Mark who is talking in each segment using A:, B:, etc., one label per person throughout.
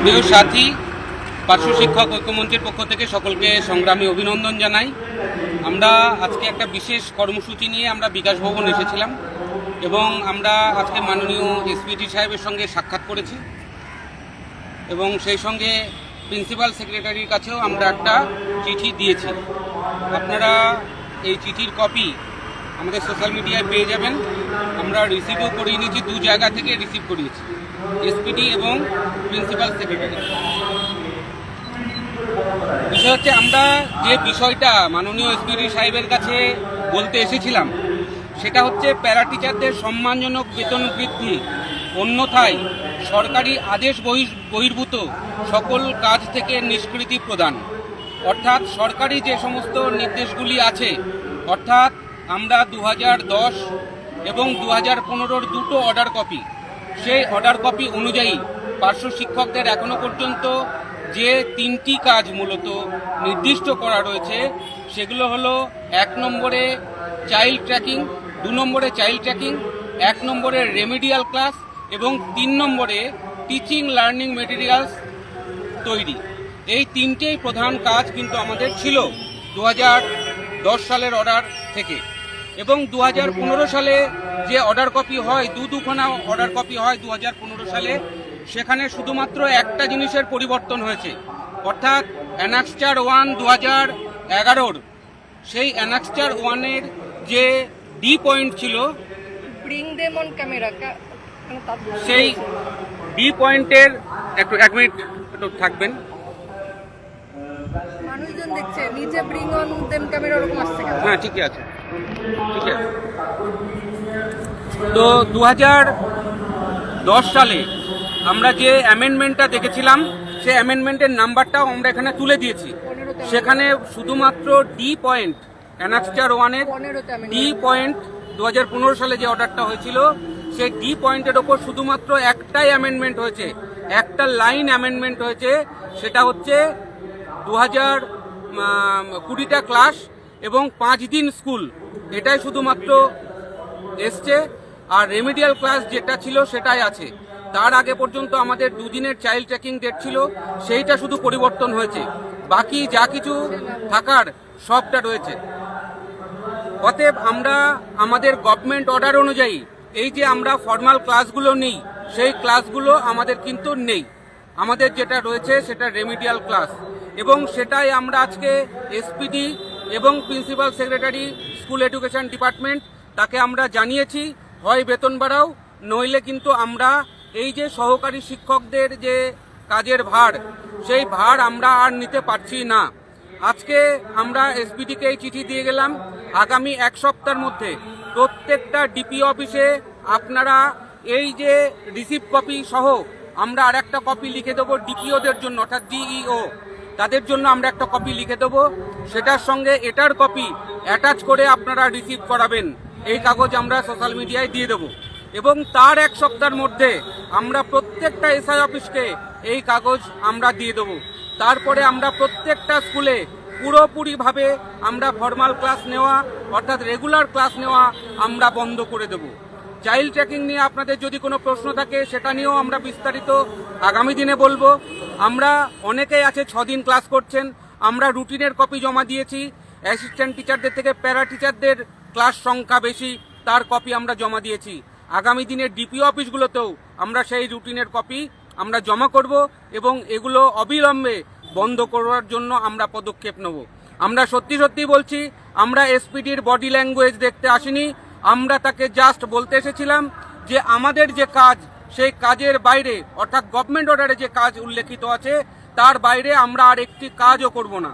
A: প্রিয় সাথী, পার্শ্ব শিক্ষক ঐক্যমঞ্চের পক্ষ থেকে সকলকে সংগ্রামী অভিনন্দন জানাই। আমরা আজকে একটা বিশেষ কর্মসূচি নিয়ে আমরা বিকাশ ভবন এসেছিলাম এবং আমরা আজকে মাননীয় এসপিটি সাহেবের সঙ্গে সাক্ষাৎ করেছি এবং সেই সঙ্গে প্রিন্সিপাল সেক্রেটারির কাছেও আমরা একটা চিঠি দিয়েছি। আপনারা এই চিঠির কপি আমাদের সোশ্যাল মিডিয়ায় পেয়ে যাবেন। আমরা রিসিভও করিয়ে নিয়েছি দু জায়গা থেকে রিসিভ করিয়েছি। এসপিডি এবং প্রিন্সিপাল সেক্রেটারি বিষয় হচ্ছে, আমরা যে বিষয়টা মাননীয় এসপিডি সাহেবের কাছে বলতে এসেছিলাম, সেটা হচ্ছে প্যারা টিচারদের সম্মানজনক বেতন বৃদ্ধি, অন্যথায় সরকারি আদেশ বহির- বহির্ভূত সকল কাজ থেকে নিষ্কৃতি প্রদান। অর্থাৎ সরকারি যে সমস্ত নির্দেশগুলি আছে, অর্থাৎ আমরা দু এবং দু হাজার দুটো অর্ডার কপি সেই অর্ডার কপি অনুযায়ী পার্শ্ব শিক্ষকদের এখনও পর্যন্ত যে তিনটি কাজ মূলত নির্দিষ্ট করা রয়েছে, সেগুলো হলো এক নম্বরে চাইল্ড ট্র্যাকিং দু নম্বরে চাইল্ড ট্র্যাকিং এক নম্বরে রেমিডিয়াল ক্লাস এবং তিন নম্বরে টিচিং লার্নিং মেটেরিয়ালস তৈরি। এই তিনটেই প্রধান কাজ কিন্তু আমাদের ছিল দু সালের অর্ডার থেকে। এবং দু হাজার পনেরো সালে যে অর্ডার কপি হয় দু দুখানা অর্ডার কপি হয় দু হাজার পনেরো সালে সেখানে শুধুমাত্র একটা জিনিসের পরিবর্তন হয়েছে। অর্থাৎ অ্যানাক্সচার ওয়ান দু হাজার এগারোর সেই অ্যানাক্সচার ওয়ানের যে ডি পয়েন্ট ছিল
B: মানে
A: সেই ডি পয়েন্টের একটু এক মিনিট একটু থাকবেন।
B: মানুষজন দেখছে নিচে ব্রিং অন দেম ক্যামেরা ওরকম আসছে
A: হ্যাঁ ঠিকই আছে। ঠিক আছে। তো দু দশ সালে আমরা যে অ্যামেন্ডমেন্টটা দেখেছিলাম সেই অ্যামেন্ডমেন্টের নাম্বারটাও আমরা এখানে তুলে দিয়েছি। সেখানে শুধুমাত্র ডি পয়েন্ট অ্যানাক্সচার ওয়ানের ডি পয়েন্ট দু হাজার পনেরো সালে যে অর্ডারটা হয়েছিল সেই ডি পয়েন্টের ওপর শুধুমাত্র একটাই অ্যামেন্ডমেন্ট হয়েছে। একটা লাইন অ্যামেন্ডমেন্ট হয়েছে সেটা হচ্ছে দু হাজার কুড়িটা ক্লাস এবং পাঁচ দিন স্কুল এটাই শুধুমাত্র এসছে। আর রেমিডিয়াল ক্লাস যেটা ছিল সেটাই আছে। তার আগে পর্যন্ত আমাদের দুদিনের চাইল্ড ট্র্যাকিং ডেট ছিল, সেইটা শুধু পরিবর্তন হয়েছে। বাকি যা কিছু থাকার সবটা রয়েছে। অতএব আমরা আমাদের গভর্নমেন্ট অর্ডার অনুযায়ী, এই যে আমরা ফর্মাল ক্লাসগুলো নিই, সেই ক্লাসগুলো আমাদের কিন্তু নেই। আমাদের যেটা রয়েছে সেটা রেমিডিয়াল ক্লাস এবং সেটাই আমরা আজকে এসপিডি এবং principal secretary school education department তাকে আমরা জানিয়েছি হয় বেতন বাড়াও, নইলে কিন্তু আমরা এই যে সহকারী শিক্ষকদের যে কাজের ভার, সেই ভার আমরা আর নিতে পারছি না। আজকে আমরা এসপিডিকে এই চিঠি দিয়ে গেলাম, আগামী এক সপ্তাহের মধ্যে প্রত্যেকটা ডিপি অফিসে আপনারা এই যে রিসিভ কপি সহ আমরা আর একটা কপি লিখে দেবো ডিপিওদের জন্য, অর্থাৎ ডিইও। তাদের জন্য আমরা একটা কপি লিখে দেবো। সেটার সঙ্গে এটার কপি অ্যাটাচ করে আপনারা রিসিভ করাবেন। এই কাগজ আমরা সোশ্যাল মিডিয়ায় দিয়ে দেবো। এবং তার এক সপ্তাহের মধ্যে আমরা প্রত্যেকটা এসআই অফিসকে এই কাগজ আমরা দিয়ে দেবো। তারপরে আমরা প্রত্যেকটা স্কুলে পুরোপুরিভাবে আমরা ফর্মাল ক্লাস নেওয়া, অর্থাৎ রেগুলার ক্লাস নেওয়া আমরা বন্ধ করে দেব। চাইল্ড ট্র্যাকিং নিয়ে আপনাদের যদি কোনো প্রশ্ন থাকে, সেটা নিয়েও আমরা বিস্তারিত আগামী দিনে বলব। আমরা অনেকেই আছে, ছদিন ক্লাস করছেন। আমরা রুটিনের কপি জমা দিয়েছি। অ্যাসিস্ট্যান্ট টিচারদের থেকে প্যারা টিচারদের ক্লাস সংখ্যা বেশি, তার কপি আমরা জমা দিয়েছি। আগামী দিনের ডিপিও অফিসগুলোতেও আমরা সেই রুটিনের কপি আমরা জমা করব এবং এগুলো অবিলম্বে বন্ধ করার জন্য আমরা পদক্ষেপ নেব। আমরা সত্যি সত্যি বলছি, আমরা এসপিডির বডি ল্যাঙ্গুয়েজ দেখতে আসিনি। আমরা তাকে জাস্ট বলতে এসেছিলাম যে আমাদের যে কাজ, সেই কাজের বাইরে, অর্থাৎ গভর্নমেন্ট অর্ডারে যে কাজ উল্লেখিত আছে, তার বাইরে আমরা আর একটি কাজও করব না।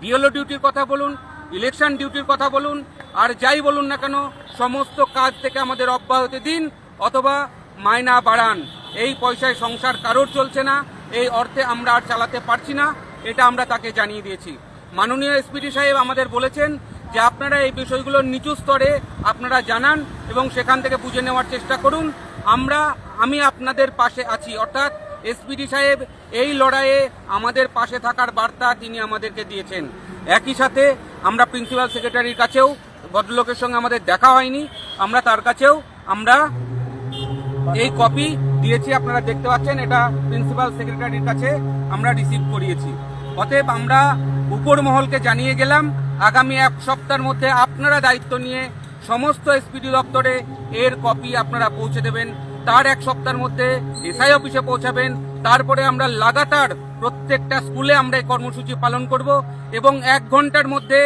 A: বিএলও ডিউটির কথা বলুন ইলেকশন ডিউটির কথা বলুন, আর যাই বলুন না কেন, সমস্ত কাজ থেকে আমাদের অব্যাহতি দিন, অথবা মায়না বাড়ান। এই পয়সায় সংসার কারোর চলছে না, এই অর্থে আমরা আর চালাতে পারছি না, এটা আমরা তাকে জানিয়ে দিয়েছি। মাননীয় এসপিডি সাহেব আমাদের বলেছেন যে আপনারা এই বিষয়গুলো নিচু স্তরে আপনারা জানান এবং সেখান থেকে বুঝে নেওয়ার চেষ্টা করুন। আমরা, আমি আপনাদের পাশে আছি, অর্থাৎ এসপিডি সাহেব, এই লড়াইয়ে আমাদের পাশে থাকার বার্তা তিনি আমাদেরকে দিয়েছেন। একই সাথে আমরা প্রিন্সিপাল সেক্রেটারির কাছেও ভদ্রলোকের সঙ্গে আমাদের দেখা হয়নি। আমরা তার কাছেও আমরা এই কপি দিয়েছি, আপনারা দেখতে পাচ্ছেন, এটা প্রিন্সিপাল সেক্রেটারির কাছে আমরা রিসিভ করিয়েছি। অতএব আমরা উপর মহলকে জানিয়ে গেলাম, আগামী এক সপ্তাহের মধ্যে আপনারা দায়িত্ব নিয়ে সমস্ত এসপিডি দপ্তরে এর কপি আপনারা পৌঁছে দেবেন। তার এক সপ্তাহের মধ্যে এসআই অফিসে পৌঁছাবেন। তারপরে আমরা লাগাতার প্রত্যেকটা স্কুলে আমরা এই কর্মসূচি পালন করব এবং এক ঘণ্টার মধ্যে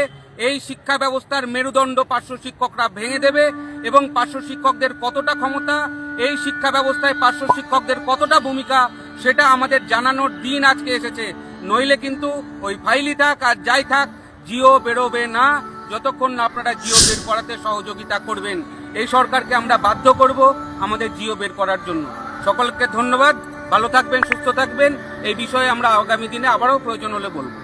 A: এই শিক্ষা ব্যবস্থার মেরুদণ্ড পার্শ্ব শিক্ষকরা ভেঙে দেবে এবং পার্শ্ব শিক্ষকদের কতটা ক্ষমতা, এই শিক্ষা ব্যবস্থায় পার্শ্ব শিক্ষকদের কতটা ভূমিকা, সেটা আমাদের জানানোর দিন আজকে এসেছে। নইলে কিন্তু ওই ফাইলই থাক আর যাই থাক, জিও বেরোবে না। যতক্ষণ না আপনারা জিও বের করাতে সহযোগিতা করবেন, এই সরকারকে আমরা বাধ্য করব আমাদের জিও বের করার জন্য। সকলকে ধন্যবাদ। ভালো থাকবেন সুস্থ থাকবেন। এই বিষয়ে আমরা আগামী দিনে আবারও প্রয়োজন হলে বলব।